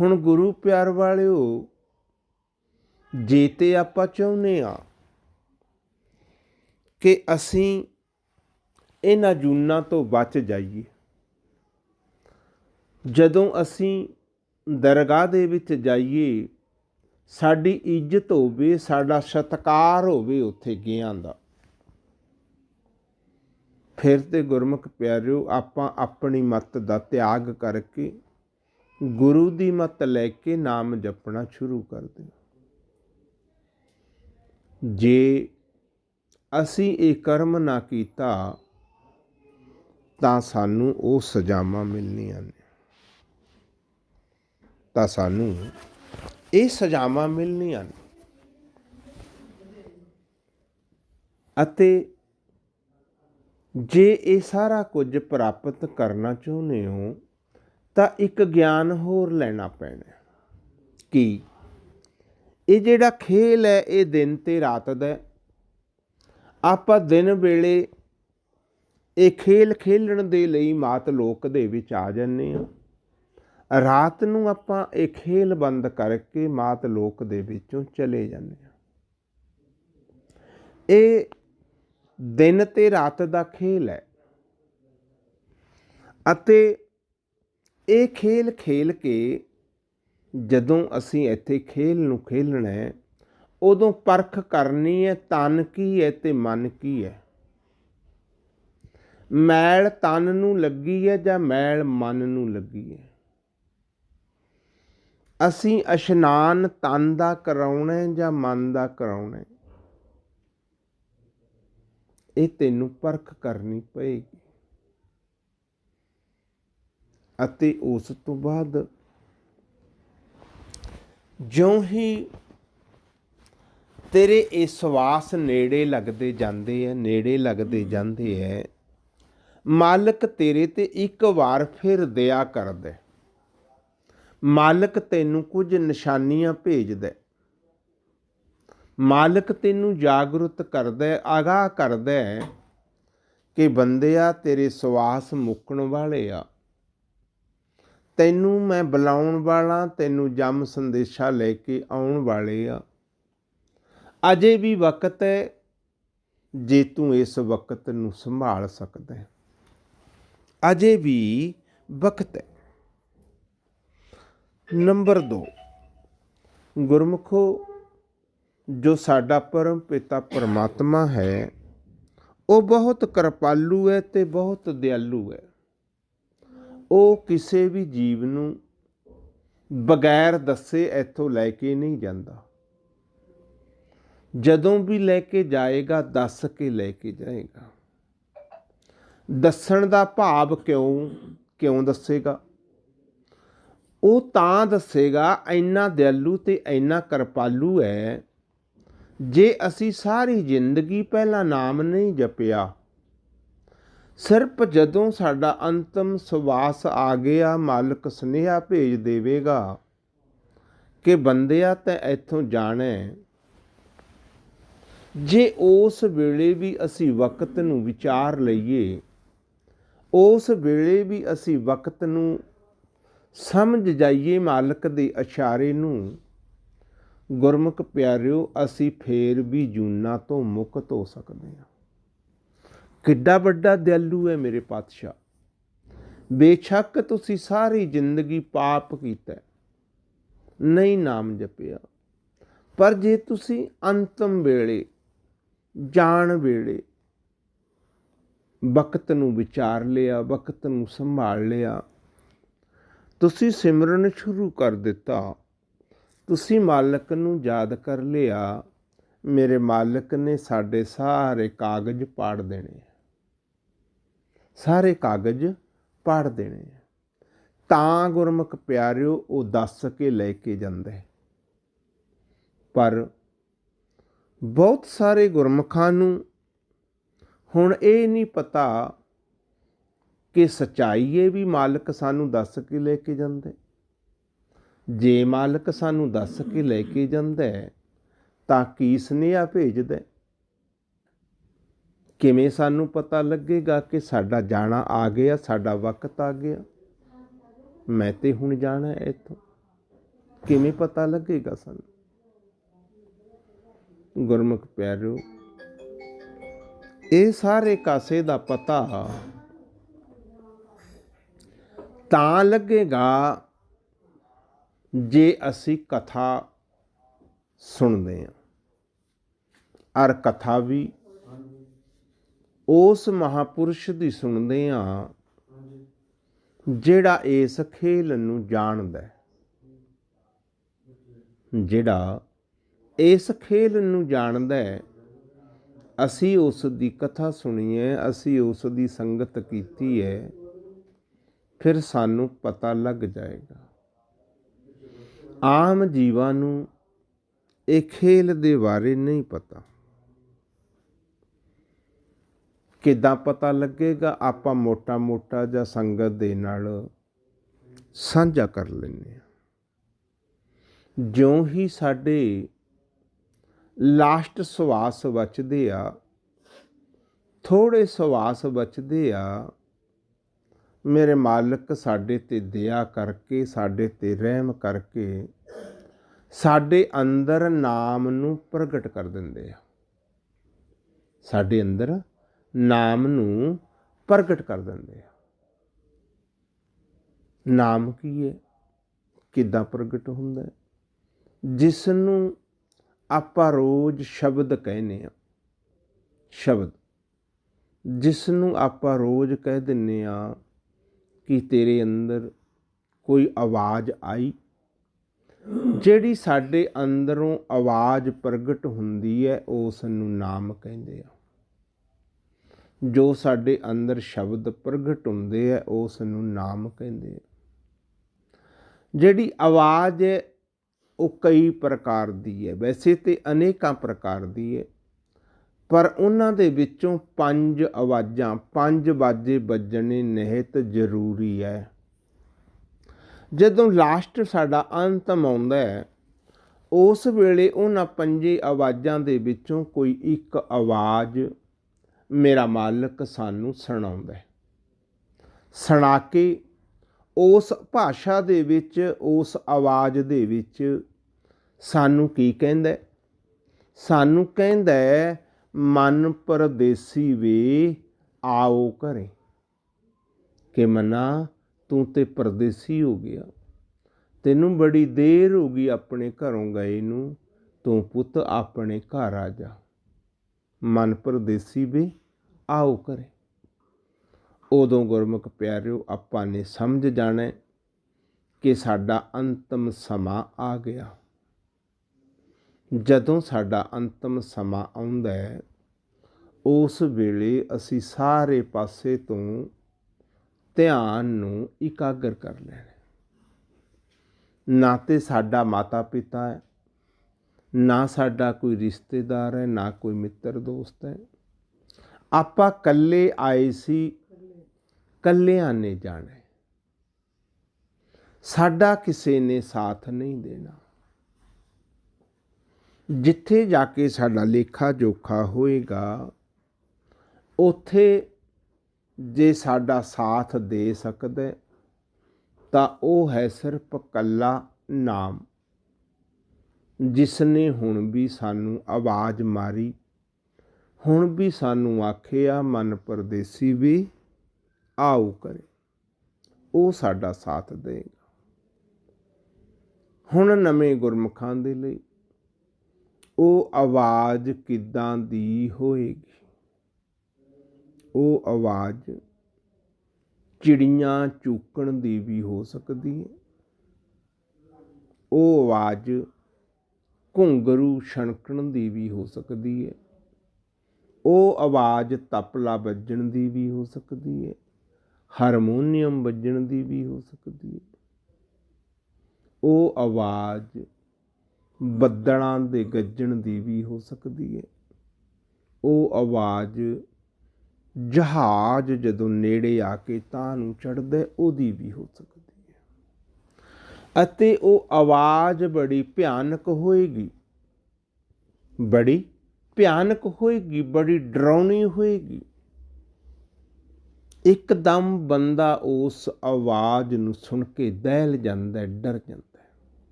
ਹੁਣ ਗੁਰੂ ਪਿਆਰ ਵਾਲਿਓ ਜੇ ਤੇ ਆਪਾਂ ਚਾਹੁੰਦੇ ਆ ਕਿ ਅਸੀਂ ਇਹਨਾਂ ਜੂਨਾਂ ਤੋਂ ਬਚ ਜਾਈਏ। ਜਦੋਂ ਅਸੀਂ ਦਰਗਾਹ ਦੇ ਵਿੱਚ ਜਾਈਏ, ਸਾਡੀ ਇੱਜ਼ਤ ਹੋਵੇ, ਸਾਡਾ ਸਤਕਾਰ ਹੋਵੇ ਉੱਥੇ ਗਿਆਂ ਦਾ। ਫਿਰ ਤੇ ਗੁਰਮੁਖ ਪਿਆਰਿਓ, ਆਪਾਂ ਆਪਣੀ ਮੱਤ ਦਾ ਤਿਆਗ ਕਰਕੇ ਗੁਰੂ ਦੀ ਮੱਤ ਲੈ ਕੇ ਨਾਮ ਜਪਣਾ ਸ਼ੁਰੂ ਕਰ ਦਿਓ। ਜੇ ਅਸੀਂ ਇਹ ਕਰਮ ਨਾ ਕੀਤਾ, ਤਾਂ ਸਾਨੂੰ ਉਹ ਸਜ਼ਾਵਾਂ ਮਿਲਣੀਆਂ ਨੇ। ਤਾਂ ਸਾਨੂੰ ਇਹ ਸਜ਼ਾਵਾਂ ਮਿਲਣੀਆਂ ਨੇ। ਅਤੇ ਜੇ ਇਹ ਸਾਰਾ ਕੁਝ ਪ੍ਰਾਪਤ ਕਰਨਾ ਚਾਹੁੰਦੇ ਹੋ, ਤਾਂ ਇੱਕ ਗਿਆਨ ਹੋਰ ਲੈਣਾ ਪੈਣਾ ਕਿ ਇਹ ਜਿਹੜਾ ਖੇਲ ਹੈ, ਇਹ ਦਿਨ ਤੇ ਰਾਤ ਦਾ ਆਪਾਂ ਦਿਨ ਵੇਲੇ ਇਹ ਖੇਲ ਖੇਲਣ ਦੇ ਲਈ ਮਾਤ ਲੋਕ ਦੇ ਵਿੱਚ ਆ ਜੰਨੇ ਆ ਰਾਤ ਨੂੰ ਆਪਾਂ ਇਹ ਖੇਲ ਬੰਦ ਕਰਕੇ ਮਾਤ ਲੋਕ ਦੇ ਵਿੱਚੋਂ ਚਲੇ ਜਾਂਦੇ ਆ ਇਹ ਦਿਨ ਤੇ ਰਾਤ ਦਾ ਖੇਲ ਹੈ। ਅਤੇ ਇਹ ਖੇਲ ਖੇਲ ਕੇ ਜਦੋਂ ਅਸੀਂ ਇੱਥੇ ਖੇਲ ਨੂੰ ਖੇਲਣਾ ਹੈ, ਉਦੋਂ ਪਰਖ ਕਰਨੀ ਹੈ, ਤਨ ਕੀ ਹੈ ਤੇ ਮਨ ਕੀ ਹੈ। ਮੈਲ ਤਨ ਨੂੰ ਲੱਗੀ ਹੈ ਜਾਂ ਮੈਲ ਮਨ ਨੂੰ ਲੱਗੀ ਹੈ? ਅਸੀਂ ਇਸ਼ਨਾਨ ਤਨ ਦਾ ਕਰਾਉਣਾ ਹੈ ਜਾਂ ਮਨ ਦਾ ਕਰਾਉਣਾ ਹੈ? ਇਹ ਤੈਨੂੰ ਪਰਖ ਕਰਨੀ ਪਏਗੀ। ਅਤੇ ਉਸ ਤੋਂ ਬਾਅਦ ਜਿਉਂ ਹੀ ਤੇਰੇ ਇਹ ਸਵਾਸ ਨੇੜੇ ਲੱਗਦੇ ਜਾਂਦੇ ਐ, ਨੇੜੇ ਲੱਗਦੇ ਜਾਂਦੇ ਐ, ਮਾਲਕ ਤੇਰੇ ਤੇ ਇੱਕ ਵਾਰ ਫਿਰ ਦਇਆ ਕਰਦਾ ਮਾਲਕ ਤੈਨੂੰ ਕੁਝ ਨਿਸ਼ਾਨੀਆਂ ਭੇਜਦਾ ਮਾਲਕ ਤੈਨੂੰ ਜਾਗਰੂਕ ਕਰਦਾ ਆਗਾਹ ਕਰਦਾ ਹੈ ਕਿ ਬੰਦਿਆ, ਤੇਰੇ ਸਵਾਸ ਮੁੱਕਣ ਵਾਲੇ ਆ। ਤੈਨੂੰ ਮੈਂ ਬੁਲਾਉਣ ਵਾਲਾ, ਤੈਨੂੰ ਜਮ ਸੰਦੇਸ਼ਾ ਲੈ ਕੇ ਆਉਣ ਵਾਲੇ ਆ। ਅਜੇ ਵੀ ਵਕਤ ਹੈ, ਜੇ ਤੂੰ ਇਸ ਵਕਤ ਨੂੰ ਸੰਭਾਲ ਸਕਦਾ ਹੈ। ਅਜੇ ਵੀ ਵਕਤ ਹੈ। ਨੰਬਰ 2 ਗੁਰਮੁਖੋ ਜੋ ਸਾਡਾ ਪਰਮ ਪਿਤਾ ਪਰਮਾਤਮਾ ਹੈ, ਉਹ ਬਹੁਤ ਕਿਰਪਾਲੂ ਹੈ ਤੇ ਬਹੁਤ ਦਿਆਲੂ ਹੈ। ਉਹ ਕਿਸੇ ਵੀ ਜੀਵ ਨੂੰ ਬਗੈਰ ਦੱਸੇ ਇੱਥੋਂ ਲੈ ਕੇ ਨਹੀਂ ਜਾਂਦਾ। ਜਦੋਂ ਵੀ ਲੈ ਕੇ ਜਾਏਗਾ, ਦੱਸ ਕੇ ਲੈ ਕੇ ਜਾਏਗਾ। ਦੱਸਣ ਦਾ ਭਾਵ ਕਿਉਂ ਕਿਉਂ ਦੱਸੇਗਾ? ਉਹ ਤਾਂ ਦੱਸੇਗਾ, ਇੰਨਾ ਦਿਆਲੂ ਤੇ ਇੰਨਾ ਕਿਰਪਾਲੂ ਹੈ ਜੇ ਅਸੀਂ ਸਾਰੀ ਜ਼ਿੰਦਗੀ ਪਹਿਲਾਂ ਨਾਮ ਨਹੀਂ ਜਪਿਆ, ਸਿਰਫ ਜਦੋਂ ਸਾਡਾ ਅੰਤਮ ਸਵਾਸ ਆ ਗਿਆ, ਮਾਲਕ ਸੁਨੇਹਾ ਭੇਜ ਦੇਵੇਗਾ ਕਿ ਬੰਦਿਆ ਤੇ ਇੱਥੋਂ ਜਾਣਾ। ਜੇ ਉਸ ਵੇਲੇ ਵੀ ਅਸੀਂ ਵਕਤ ਨੂੰ ਵਿਚਾਰ ਲਈਏ, ਉਸ ਵੇਲੇ ਵੀ ਅਸੀਂ ਵਕਤ ਨੂੰ ਸਮਝ ਜਾਈਏ ਮਾਲਕ ਦੇ ਇਸ਼ਾਰੇ ਨੂੰ ਗੁਰਮੁਖ ਪਿਆਰਿਓ, ਅਸੀਂ ਫੇਰ ਵੀ ਜੂਨਾ ਤੋਂ ਮੁਕਤ ਹੋ ਸਕਦੇ ਹਾਂ। ਕਿੱਡਾ ਵੱਡਾ ਦਿਆਲੂ ਹੈ ਮੇਰੇ ਪਾਤਸ਼ਾਹ। ਬੇਸ਼ੱਕ ਤੁਸੀਂ ਸਾਰੀ ਜ਼ਿੰਦਗੀ ਪਾਪ ਕੀਤਾ ਨਹੀਂ ਨਾਮ ਜਪਿਆ। ਪਰ ਜੇ ਤੁਸੀਂ ਅੰਤਮ ਵੇਲੇ, ਜਾਣ ਵੇਲੇ ਵਕਤ ਨੂੰ ਵਿਚਾਰ ਲਿਆ, ਵਕਤ ਨੂੰ ਸੰਭਾਲ ਲਿਆ, ਤੁਸੀਂ ਸਿਮਰਨ ਸ਼ੁਰੂ ਕਰ ਦਿੱਤਾ। ਤੁਸੀਂ ਮਾਲਕ ਨੂੰ ਯਾਦ ਕਰ ਲਿਆ, ਮੇਰੇ ਮਾਲਕ ਨੇ ਸਾਡੇ ਸਾਰੇ ਕਾਗਜ਼ ਪਾੜ ਦੇਣੇ ਸਾਰੇ ਕਾਗਜ਼ ਪਾੜ ਦੇਣੇ ਆ। ਤਾਂ ਗੁਰਮੁਖ ਪਿਆਰਿਓ, ਉਹ ਦੱਸ ਕੇ ਲੈ ਕੇ ਜਾਂਦੇ। ਪਰ ਬਹੁਤ ਸਾਰੇ ਗੁਰਮੁਖਾਂ ਨੂੰ ਹੁਣ ਇਹ ਨਹੀਂ ਪਤਾ ਕਿ ਸਚਾਈ ਇਹ ਵੀ ਮਾਲਕ ਸਾਨੂੰ ਦੱਸ ਕੇ ਲੈ ਕੇ ਜਾਂਦੇ। ਜੇ ਮਾਲਕ ਸਾਨੂੰ ਦੱਸ ਕੇ ਲੈ ਕੇ ਜਾਂਦਾ ਤਾਂ ਕੀ ਸੁਨੇਹਾ ਭੇਜਦਾ ਕਿਵੇਂ ਸਾਨੂੰ ਪਤਾ ਲੱਗੇਗਾ ਕਿ ਸਾਡਾ ਜਾਣਾ ਆ ਗਿਆ, ਸਾਡਾ ਵਕਤ ਆ ਗਿਆ? ਮੈਂ ਤੇ ਹੁਣ ਜਾਣਾ ਹੈ ਇੱਥੋਂ। ਕਿਵੇਂ ਪਤਾ ਲੱਗੇਗਾ ਸਾਨੂੰ? ਗੁਰਮੁਖ ਪਿਆਰੋ ਇਹ ਸਾਰੇ ਕਾਸੇ ਦਾ ਪਤਾ ਤਾਂ ਲੱਗੇਗਾ ਜੇ ਅਸੀਂ ਕਥਾ ਸੁਣਦੇ ਹਾਂ, ਅਰ ਕਥਾ ਵੀ ਉਸ ਮਹਾਪੁਰਸ਼ ਦੀ ਸੁਣਦੇ ਹਾਂ, ਜਿਹੜਾ ਇਸ ਖੇਲ ਨੂੰ ਜਾਣਦਾ ਜਿਹੜਾ ਇਸ ਖੇਲ ਨੂੰ ਜਾਣਦਾ ਹੈ, ਅਸੀਂ ਉਸ ਦੀ ਕਥਾ ਸੁਣੀ ਹੈ, ਅਸੀਂ ਉਸ ਦੀ ਸੰਗਤ ਕੀਤੀ ਹੈ, ਫਿਰ ਸਾਨੂੰ ਪਤਾ ਲੱਗ ਜਾਏਗਾ। ਆਮ ਜੀਵਾਂ ਨੂੰ ਇਹ ਖੇਲ ਦੇ ਬਾਰੇ ਨਹੀਂ ਪਤਾ। ਕਿੱਦਾਂ ਪਤਾ ਲੱਗੇਗਾ? ਆਪਾਂ ਮੋਟਾ ਮੋਟਾ ਜਾਂ ਸੰਗਤ ਦੇ ਨਾਲ ਸਾਂਝਾ ਕਰ ਲੈਂਦੇ ਹਾਂ। ਜਿਉਂ ਹੀ ਸਾਡੇ ਲਾਸਟ ਸਵਾਸ ਬਚਦੇ ਆ ਥੋੜੇ ਸਵਾਸ ਬਚਦੇ ਆ ਮੇਰੇ ਮਾਲਕ ਸਾਡੇ ਤੇ ਦਇਆ ਕਰਕੇ, ਸਾਡੇ ਤੇ ਰਹਿਮ ਕਰਕੇ ਸਾਡੇ ਅੰਦਰ ਨਾਮ ਨੂੰ ਪ੍ਰਗਟ ਕਰ ਦਿੰਦੇ ਆ। ਸਾਡੇ ਅੰਦਰ ਨਾਮ ਨੂੰ ਪ੍ਰਗਟ ਕਰ ਦਿੰਦੇ ਆ। ਨਾਮ ਕੀ ਹੈ ਕਿੱਦਾਂ ਪ੍ਰਗਟ ਹੁੰਦਾ ਜਿਸ ਨੂੰ ਆਪਾਂ ਰੋਜ਼ ਸ਼ਬਦ ਕਹਿੰਦੇ ਆ। ਸ਼ਬਦ। ਜਿਸ ਨੂੰ ਆਪਾਂ ਰੋਜ਼ ਕਹਿ ਦਿੰਨੇ ਆ ਕਿ ਤੇਰੇ ਅੰਦਰ ਕੋਈ ਆਵਾਜ਼ ਆਈ? ਜਿਹੜੀ ਸਾਡੇ ਅੰਦਰੋਂ ਆਵਾਜ਼ ਪ੍ਰਗਟ ਹੁੰਦੀ ਹੈ ਉਸ ਨੂੰ ਨਾਮ ਕਹਿੰਦੇ ਆ। ਜੋ ਸਾਡੇ ਅੰਦਰ ਸ਼ਬਦ ਪ੍ਰਗਟ ਹੁੰਦੇ ਆ ਉਸ ਨੂੰ ਨਾਮ ਕਹਿੰਦੇ ਆ। ਜਿਹੜੀ ਆਵਾਜ਼ ਹੈ, ਉਹ ਕਈ ਪ੍ਰਕਾਰ ਦੀ ਹੈ। ਵੈਸੇ ਤੇ ਅਨੇਕਾਂ ਪ੍ਰਕਾਰ ਦੀ ਹੈ। ਪਰ ਉਹਨਾਂ ਦੇ ਵਿੱਚੋਂ ਪੰਜ ਆਵਾਜ਼ਾਂ, ਪੰਜ ਬਾਜੇ ਵੱਜਣੇ ਨਿਹਿਤ ਜ਼ਰੂਰੀ ਹੈ। ਜਦੋਂ ਲਾਸਟ ਸਾਡਾ ਅੰਤਮ ਆਉਂਦਾ ਹੈ, ਉਸ ਵੇਲੇ ਉਹਨਾਂ ਪੰਜੇ ਆਵਾਜ਼ਾਂ ਦੇ ਵਿੱਚੋਂ ਕੋਈ ਇੱਕ ਆਵਾਜ਼ ਮੇਰਾ ਮਾਲਕ ਸਾਨੂੰ ਸੁਣਾਉਂਦਾ ਹੈ। ਸੁਣਾ ਕੇ ਉਸ ਭਾਸ਼ਾ ਦੇ ਵਿੱਚ, ਉਸ ਆਵਾਜ਼ ਦੇ ਵਿੱਚ ਸਾਨੂੰ ਕੀ ਕਹਿੰਦਾ ਸਾਨੂੰ ਕਹਿੰਦਾ ਮਨ ਪਰਦੇਸੀ ਵੇ ਆਓ ਘਰੇ। ਕਿ ਮਨਾ, ਤੂੰ ਤੇ ਪਰਦੇਸੀ ਹੋ ਗਿਆ। ਤੈਨੂੰ ਬੜੀ ਦੇਰ ਹੋ ਗਈ ਆਪਣੇ ਘਰੋਂ ਗਏ ਨੂੰ। ਤੂੰ ਪੁੱਤ ਆਪਣੇ ਘਰ ਆ ਜਾ। ਮਨ ਪਰਦੇਸੀ ਵੇ ਆਓ ਕਰੇ ਉਦੋਂ ਗੁਰਮੁਖ ਪਿਆਰਿਓ, ਆਪਾਂ ਨੇ ਸਮਝ ਜਾਣਾ ਕਿ ਸਾਡਾ ਅੰਤਮ ਸਮਾਂ ਆ ਗਿਆ। ਜਦੋਂ ਸਾਡਾ ਅੰਤਮ ਸਮਾਂ ਆਉਂਦਾ ਹੈ, ਉਸ ਵੇਲੇ ਅਸੀਂ ਸਾਰੇ ਪਾਸੇ ਤੋਂ ਧਿਆਨ ਨੂੰ ਇਕਾਗਰ ਕਰ ਲੈਣਾ ਨਾ ਤੇ ਸਾਡਾ ਮਾਤਾ ਪਿਤਾ ਹੈ, ਨਾ ਸਾਡਾ ਕੋਈ ਰਿਸ਼ਤੇਦਾਰ ਹੈ, ਨਾ ਕੋਈ ਮਿੱਤਰ ਦੋਸਤ ਹੈ। ਆਪਾਂ ਕੱਲੇ ਆਏ ਸੀ ਕੱਲਿਆਂ ਨੇ ਜਾਣਾ ਸਾਡਾ ਕਿਸੇ ਨੇ ਸਾਥ ਨਹੀਂ ਦੇਣਾ। ਜਿੱਥੇ ਜਾ ਕੇ ਸਾਡਾ ਲੇਖਾ ਜੋਖਾ ਹੋਏਗਾ, ਉੱਥੇ ਜੇ ਸਾਡਾ ਸਾਥ ਦੇ ਸਕਦਾ ਤਾਂ ਉਹ ਹੈ ਸਿਰਫ ਕੱਲਾ ਨਾਮ ਜਿਸ ਨੇ ਹੁਣ ਵੀ ਸਾਨੂੰ ਆਵਾਜ਼ ਮਾਰੀ, ਹੁਣ ਵੀ ਸਾਨੂੰ ਆਖਿਆ ਮਨ ਪਰਦੇਸੀ ਵੀ ਆਉ ਕਰੇ, ਉਹ ਸਾਡਾ ਸਾਥ ਦੇਗਾ। ਹੁਣ ਨਵੇਂ ਗੁਰਮੁਖਾਂ ਦੇ ਲਈ ਉਹ ਆਵਾਜ਼ ਕਿੱਦਾਂ ਦੀ ਹੋਏਗੀ? ਉਹ ਆਵਾਜ਼ ਚਿੜੀਆਂ ਚੂਕਣ ਦੀ ਵੀ ਹੋ ਸਕਦੀ ਹੈ। ਉਹ ਆਵਾਜ਼ ਘੁੰਗਰੂ ਛਣਕਣ ਦੀ ਵੀ ਹੋ ਸਕਦੀ ਹੈ। ਉਹ ਆਵਾਜ਼ ਤਪਲਾ ਵੱਜਣ ਦੀ ਵੀ ਹੋ ਸਕਦੀ ਹੈ। ਹਾਰਮੋਨੀਅਮ ਵੱਜਣ ਦੀ ਵੀ ਹੋ ਸਕਦੀ ਹੈ। ਉਹ ਆਵਾਜ਼ ਬੱਦਲਾਂ ਦੇ ਗੱਜਣ ਦੀ ਵੀ ਹੋ ਸਕਦੀ ਹੈ ਉਹ ਆਵਾਜ਼, ਜਹਾਜ਼ ਜਦੋਂ ਨੇੜੇ ਆ ਕੇ ਤਾਂ ਨੂੰ ਚੜਦਾ ਉਹਦੀ ਵੀ ਹੋ ਸਕਦੀ ਹੈ ਅਤੇ ਉਹ ਆਵਾਜ਼ ਬੜੀ ਭਿਆਨਕ ਹੋਏਗੀ। ਬੜੀ ਭਿਆਨਕ ਹੋਏਗੀ, ਬੜੀ ਡਰਾਉਣੀ ਹੋਏਗੀ। ਇੱਕਦਮ ਬੰਦਾ ਉਸ ਆਵਾਜ਼ ਨੂੰ ਸੁਣ ਕੇ ਦਹਿਲ ਜਾਂਦਾ ਡਰ ਜਾਂਦਾ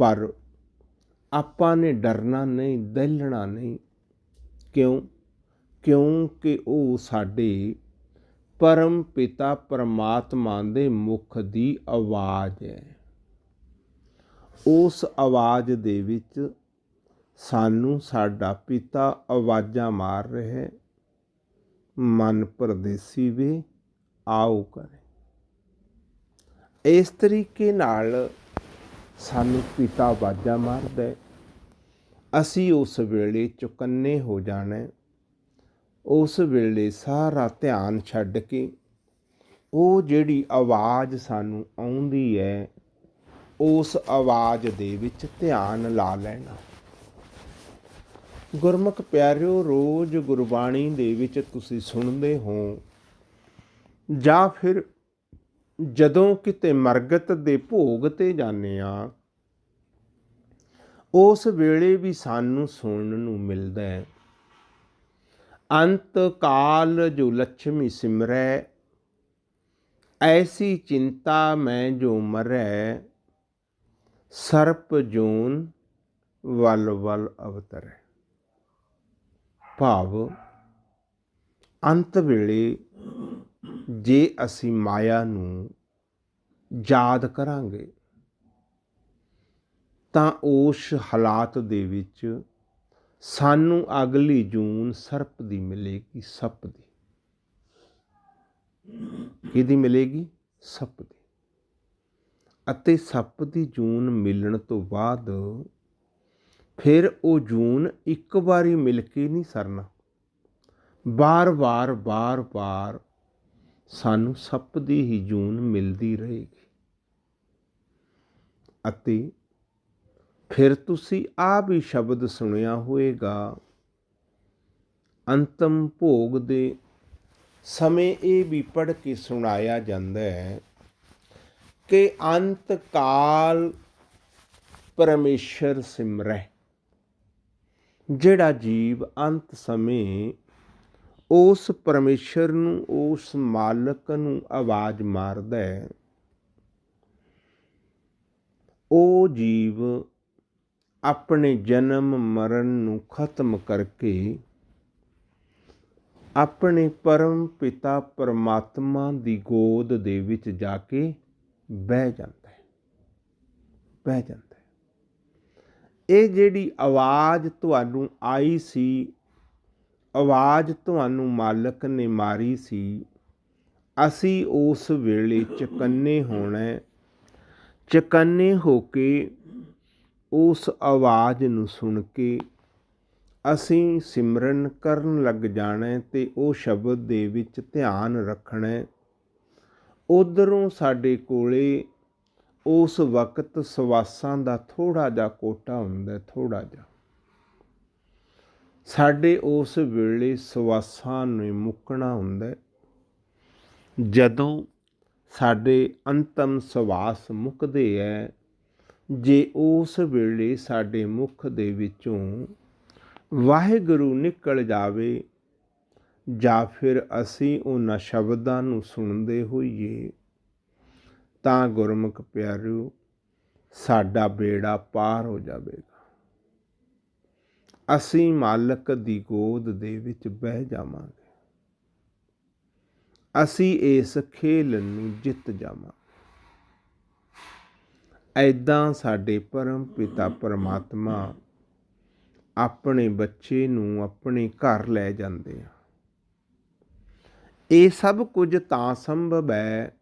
ਪਰ ਆਪਾਂ ਨੇ ਡਰਨਾ ਨਹੀਂ, ਦਹਿਲਣਾ ਨਹੀਂ। ਕਿਉਂ? ਕਿਉਂਕਿ ਉਹ ਸਾਡੇ ਪਰਮ ਪਿਤਾ ਪਰਮਾਤਮਾ ਦੇ ਮੁਖ ਦੀ ਆਵਾਜ਼ ਹੈ। ਉਸ ਆਵਾਜ਼ ਦੇ ਵਿੱਚ ਸਾਨੂੰ ਸਾਡਾ ਪਿਤਾ ਆਵਾਜ਼ਾਂ ਮਾਰ ਰਿਹਾ ਹੈ। ਮਨ ਪਰਦੇਸੀ ਵੇ, ਆਓ ਕਰੇ। ਇਸ ਤਰੀਕੇ ਨਾਲ ਸਾਨੂੰ ਪਿਤਾ ਆਵਾਜ਼ਾਂ ਮਾਰਦਾ ਹੈ। ਅਸੀਂ ਉਸ ਵੇਲੇ ਚੁਕੰਨੇ ਹੋ ਜਾਣਾ ਉਸ ਵੇਲੇ ਸਾਰਾ ਧਿਆਨ ਛੱਡ ਕੇ ਉਹ ਜਿਹੜੀ ਆਵਾਜ਼ ਸਾਨੂੰ ਆਉਂਦੀ ਹੈ, ਉਸ ਆਵਾਜ਼ ਦੇ ਵਿੱਚ ਧਿਆਨ ਲਾ ਲੈਣਾ। ਗੁਰਮੁਖ ਪਿਆਰਿਓ, ਰੋਜ਼ ਗੁਰਬਾਣੀ ਦੇ ਵਿੱਚ ਤੁਸੀਂ ਸੁਣਦੇ ਹੋ ਜਾਂ ਫਿਰ ਜਦੋਂ ਕਿਤੇ ਮਰਗਤ ਦੇ ਭੋਗ ਤੇ ਜਾਂਦੇ ਆ ਉਸ ਵੇਲੇ ਵੀ ਸਾਨੂੰ ਸੁਣਨ ਨੂੰ ਮਿਲਦਾ ਹੈ। ਅੰਤ ਕਾਲ ਜੋ ਲక్ష్ਮੀ ਸਿਮਰੈ, ਐਸੀ ਚਿੰਤਾ ਮੈਂ ਜੋ ਮਰੈ, ਸਰਪ ਜੂਨ ਵਲ ਵਲ ਅਵਤਰੈ। ਭਾਵ ਅੰਤ ਵੇਲੇ ਜੇ ਅਸੀਂ ਮਾਇਆ ਨੂੰ ਯਾਦ ਕਰਾਂਗੇ, ਤਾਂ ਉਸ ਹਾਲਾਤ ਦੇ ਵਿੱਚ ਸਾਨੂੰ ਅਗਲੀ ਜੂਨ ਸਰਪ ਦੀ ਮਿਲੇਗੀ, ਸੱਪ ਦੀ। ਕਿਹਦੀ ਮਿਲੇਗੀ? ਸੱਪ ਦੀ। ਅਤੇ ਸੱਪ ਦੀ ਜੂਨ ਮਿਲਣ ਤੋਂ ਬਾਅਦ ਫਿਰ ਉਹ ਜੂਨ ਇੱਕ ਵਾਰੀ ਮਿਲ ਕੇ ਨਹੀਂ ਸਰਨਾ। ਬਾਰ-ਬਾਰ ਬਾਰ-ਬਾਰ ਸਾਨੂੰ ਸੱਪ ਦੀ ਹੀ ਜੂਨ ਮਿਲਦੀ ਰਹੇਗੀ। ਅਤੇ ਫਿਰ ਤੁਸੀਂ ਆ ਵੀ ਸ਼ਬਦ ਸੁਣਿਆ ਹੋਵੇਗਾ, ਅੰਤਮ ਭੋਗ ਦੇ ਸਮੇਂ ਇਹ ਵੀ ਪੜ੍ਹ ਕੇ ਸੁਣਾਇਆ ਜਾਂਦਾ ਹੈ ਕਿ ਅੰਤ ਕਾਲ ਪਰਮੇਸ਼ਰ ਸਿਮਰੈ, ਜਿਹੜਾ ਜੀਵ ਅੰਤ ਸਮੇਂ ਉਸ ਪਰਮੇਸ਼ਰ ਨੂੰ, ਉਸ ਮਾਲਕ ਨੂੰ ਆਵਾਜ਼ ਮਾਰਦਾ ਹੈ। ਉਹ ਜੀਵ ਆਪਣੇ ਜਨਮ ਮਰਨ ਨੂੰ ਖਤਮ ਕਰਕੇ ਆਪਣੇ ਪਰਮ ਪਿਤਾ ਪਰਮਾਤਮਾ ਦੀ ਗੋਦ ਦੇ ਵਿੱਚ ਜਾ ਕੇ ਬਹਿ ਜਾਂਦਾ ਹੈ। ਬਹਿ ਜਾਂਦਾ ਹੈ। ਇਹ ਜਿਹੜੀ ਆਵਾਜ਼ ਤੁਹਾਨੂੰ ਆਈ ਸੀ ਆਵਾਜ਼ ਤੁਹਾਨੂੰ ਮਾਲਕ ਨੇ ਮਾਰੀ ਸੀ ਅਸੀਂ ਉਸ ਵੇਲੇ ਚਕੰਨੇ ਹੋਣਾ ਹੈ। ਚਕੰਨੇ ਹੋ ਕੇ ਉਸ ਆਵਾਜ਼ ਨੂੰ ਸੁਣ ਕੇ ਅਸੀਂ ਸਿਮਰਨ ਕਰਨ ਲੱਗ ਜਾਣਾ ਹੈ ਤੇ ਉਹ ਸ਼ਬਦ ਦੇ ਵਿੱਚ ਧਿਆਨ ਰੱਖਣਾ ਹੈ ਉਧਰੋਂ ਸਾਡੇ ਕੋਲੇ ਉਸ ਵਕਤ ਸਵਾਸਾਂ ਦਾ ਥੋੜਾ ਜਿਹਾ ਕੋਟਾ ਹੁੰਦਾ ਥੋੜਾ ਜਿਹਾ ਸਾਡੇ ਉਸ ਵੇਲੇ ਸਵਾਸਾਂ ਨੂੰ ਮੁੱਕਣਾ ਹੁੰਦਾ ਜਦੋਂ ਸਾਡੇ ਅੰਤਮ ਸਵਾਸ ਮੁੱਕਦੇ ਹੈ, ਜੇ ਉਸ ਵੇਲੇ ਸਾਡੇ ਮੁਖ ਦੇ ਵਿੱਚੋਂ ਵਾਹਿਗੁਰੂ ਨਿਕਲ ਜਾਵੇ ਜਾਂ ਫਿਰ ਅਸੀਂ ਉਹਨਾਂ ਸ਼ਬਦਾਂ ਨੂੰ ਸੁਣਦੇ ਹੋਈਏ, ਤਾਂ ਗੁਰਮੁਖ ਪਿਆਰਿਓ, ਸਾਡਾ ਬੇੜਾ ਪਾਰ ਹੋ ਜਾਵੇਗਾ। ਅਸੀਂ ਮਾਲਕ ਦੀ ਗੋਦ ਦੇ ਵਿੱਚ ਬਹਿ ਜਾਵਾਂਗੇ। ਅਸੀਂ ਇਸ ਖੇਲ ਨੂੰ ਜਿੱਤ ਜਾਵਾਂਗੇ। ਐਦਾਂ ਸਾਡੇ ਪਰਮ ਪਿਤਾ ਪਰਮਾਤਮਾ ਆਪਣੇ ਬੱਚੇ ਨੂੰ ਆਪਣੇ ਘਰ ਲੈ ਜਾਂਦੇ ਆ। ਇਹ ਸਭ ਕੁਝ ਤਾਂ ਸੰਭਵ ਹੈ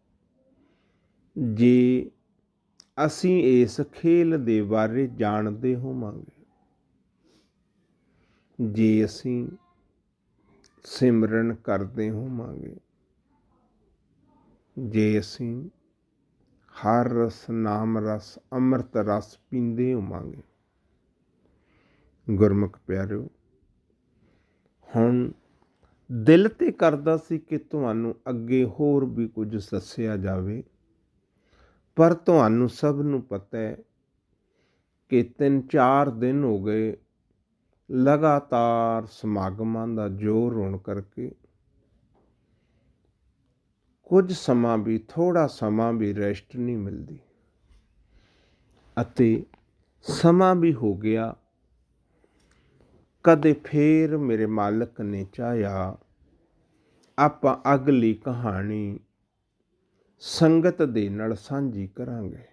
ਜੇ ਅਸੀਂ ਇਸ ਖੇਲ ਦੇ ਬਾਰੇ ਜਾਣਦੇ ਹੋਵਾਂਗੇ। ਜੇ ਅਸੀਂ ਸਿਮਰਨ ਕਰਦੇ ਹੋਵਾਂਗੇ, ਜੇ ਅਸੀਂ ਹਰ ਰਸ, ਨਾਮ ਰਸ, ਅੰਮ੍ਰਿਤ ਰਸ ਪੀਂਦੇ ਹੋਵਾਂਗੇ, ਗੁਰਮੁਖ ਪਿਆਰਿਓ, ਹੁਣ ਦਿਲ ਤੇ ਕਰਦਾ ਸੀ ਕਿ ਤੁਹਾਨੂੰ ਅੱਗੇ ਹੋਰ ਵੀ ਕੁਝ ਦੱਸਿਆ ਜਾਵੇ, ਪਰ ਤੁਹਾਨੂੰ ਸਭ ਨੂੰ ਪਤਾ ਹੈ ਕਿ ਤਿੰਨ ਚਾਰ ਦਿਨ ਹੋ ਗਏ ਲਗਾਤਾਰ ਸਮਾਗਮਾਂ ਦਾ ਜ਼ੋਰ ਹੋਣ ਕਰਕੇ ਕੁਝ ਸਮਾਂ ਵੀ ਥੋੜਾ ਸਮਾਂ ਵੀ ਰੈਸਟ ਨਹੀਂ ਮਿਲਦੀ ਅਤੇ ਸਮਾਂ ਵੀ ਹੋ ਗਿਆ। ਕਦੇ ਫੇਰ ਮੇਰੇ ਮਾਲਕ ਨੇ ਚਾਹਿਆ, ਆਪਾਂ ਅਗਲੀ ਕਹਾਣੀ ਸੰਗਤ ਦੇ ਨਾਲ ਸਾਂਝੀ ਕਰਾਂਗੇ।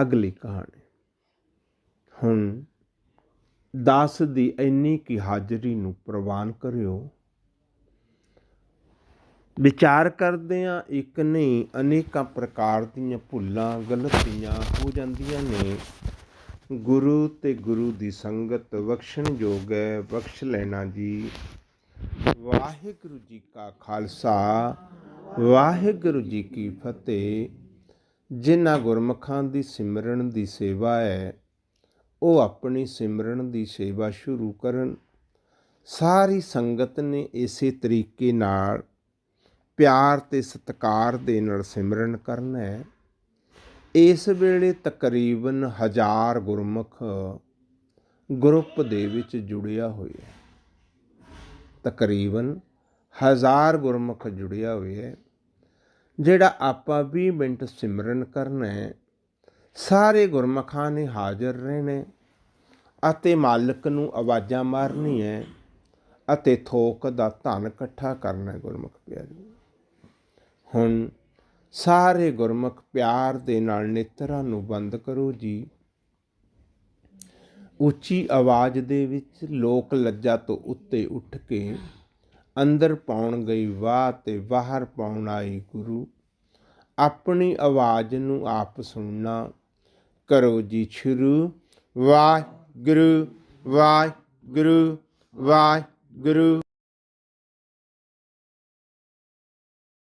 ਅਗਲੀ ਕਹਾਣੀ। ਹੁਣ ਦਾਸ ਦੀ ਇੰਨੀ ਕੀ ਹਾਜ਼ਰੀ ਨੂੰ ਪ੍ਰਵਾਨ ਕਰਿਓ। ਵਿਚਾਰ ਕਰਦੇ ਆ ਇੱਕ ਨਹੀਂ ਅਨੇਕਾਂ ਪ੍ਰਕਾਰ ਦੀਆਂ ਭੁੱਲਾਂ, ਗਲਤੀਆਂ ਹੋ ਜਾਂਦੀਆਂ ਨੇ। ਗੁਰੂ ਤੇ ਗੁਰੂ ਦੀ ਸੰਗਤ ਬਖਸ਼ਣ ਯੋਗ ਹੈ, ਬਖਸ਼ ਲੈਣਾ ਜੀ। ਵਾਹਿਗੁਰੂ ਜੀ ਕਾ ਖਾਲਸਾ, ਵਾਹਿਗੁਰੂ ਜੀ ਕੀ ਫਤਿਹ। ਜਿਨ੍ਹਾਂ ਗੁਰਮਖਾਂ ਦੀ ਸਿਮਰਨ ਦੀ ਸੇਵਾ ਹੈ ਉਹ ਆਪਣੀ ਸਿਮਰਨ ਦੀ ਸੇਵਾ ਸ਼ੁਰੂ ਕਰਨ। ਸਾਰੀ ਸੰਗਤ ਨੇ ਇਸੇ ਤਰੀਕੇ ਨਾਲ ਪਿਆਰ ਤੇ ਸਤਿਕਾਰ ਦੇ ਨਾਲ ਸਿਮਰਨ ਕਰਨਾ ਹੈ। ਇਸ ਵੇਲੇ ਤਕਰੀਬਨ ਹਜ਼ਾਰ ਗੁਰਮੁਖ ਗਰੁੱਪ ਦੇ ਵਿੱਚ ਜੁੜਿਆ ਹੋਇਆ ਹੈ। ਤਕਰੀਬਨ ਹਜ਼ਾਰ ਗੁਰਮੁਖ ਜੁੜਿਆ ਹੋਇਆ ਹੈ। ਜਿਹੜਾ ਆਪਾਂ 20 ਮਿੰਟ ਸਿਮਰਨ ਕਰਨਾ ਹੈ ਸਾਰੇ ਗੁਰਮਖਾਂ ਨੇ ਹਾਜ਼ਰ ਰਹਿਣੇ ਅਤੇ ਮਾਲਕ ਨੂੰ ਆਵਾਜ਼ਾਂ ਮਾਰਨੀ ਹੈ ਅਤੇ ਥੋਕ ਦਾ ਧਨ ਇਕੱਠਾ ਕਰਨਾ ਗੁਰਮੁਖ ਪਿਆਰੀ। ਹੁਣ ਸਾਰੇ ਗੁਰਮੁਖ ਪਿਆਰ ਦੇ ਨਾਲ ਨੇਤਰਾਂ ਨੂੰ ਬੰਦ ਕਰੋ ਜੀ। ਉੱਚੀ ਆਵਾਜ਼ ਦੇ ਵਿੱਚ ਲੋਕ ਲੱਜਾ ਤੋਂ ਉੱਤੇ ਉੱਠ ਕੇ ਅੰਦਰ ਪਾਉਣ ਗਈ ਵਾਹ ਤੇ ਬਾਹਰ ਪਾਉਣ ਆਈ ਗੁਰੂ। ਆਪਣੀ ਆਵਾਜ਼ ਨੂੰ ਆਪ ਸੁਣਨਾ ਕਰੋ ਜੀ ਸ਼ੁਰੂ ਵਾਹਿਗੁਰੂ ਵਾਹਿਗੁਰੂ ਵਾਹਿਗੁਰੂ।